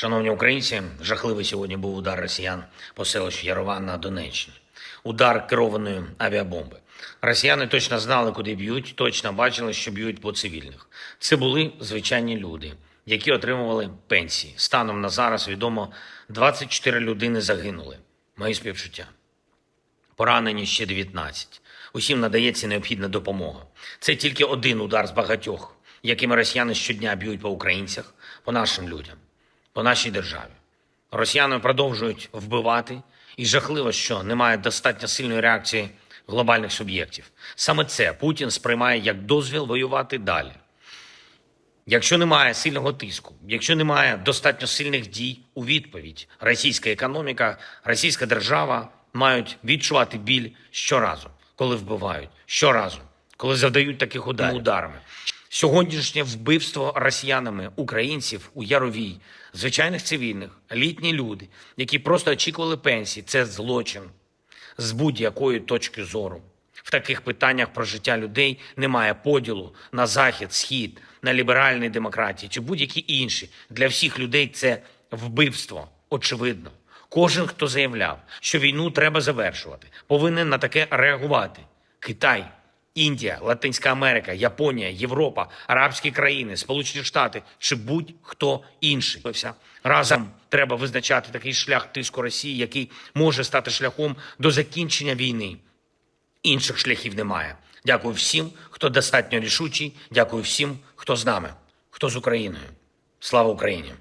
Шановні українці, жахливий сьогодні був удар росіян по селищу Ярован на Донеччині. Удар керованої авіабомби. Росіяни точно знали, куди б'ють, точно бачили, що б'ють по цивільних. Це були звичайні люди, які отримували пенсії. Станом на зараз відомо 24 людини загинули. Мої співчуття. Поранені ще 19. Усім надається необхідна допомога. Це тільки один удар з багатьох, якими росіяни щодня б'ють по українцях, по нашим людям, по нашій державі. Росіяни продовжують вбивати, і жахливо, що немає достатньо сильної реакції глобальних суб'єктів. Саме це Путін сприймає як дозвіл воювати далі. Якщо немає сильного тиску, якщо немає достатньо сильних дій у відповідь, російська економіка, російська держава мають відчувати біль щоразу, коли вбивають, щоразу, коли завдають таких ударів ударами. Сьогоднішнє вбивство росіянами українців у Яровій, звичайних цивільних, літні люди, які просто очікували пенсії, це злочин з будь-якої точки зору. В таких питаннях про життя людей немає поділу на захід, схід, на ліберальні демократії чи будь-які інші. Для всіх людей це вбивство. Очевидно. Кожен, хто заявляв, що війну треба завершувати, повинен на таке реагувати. Китай, Індія, Латинська Америка, Японія, Європа, арабські країни, Сполучені Штати чи будь-хто інший. Разом треба визначати такий шлях тиску Росії, який може стати шляхом до закінчення війни. Інших шляхів немає. Дякую всім, хто достатньо рішучий. Дякую всім, хто з нами, хто з Україною. Слава Україні!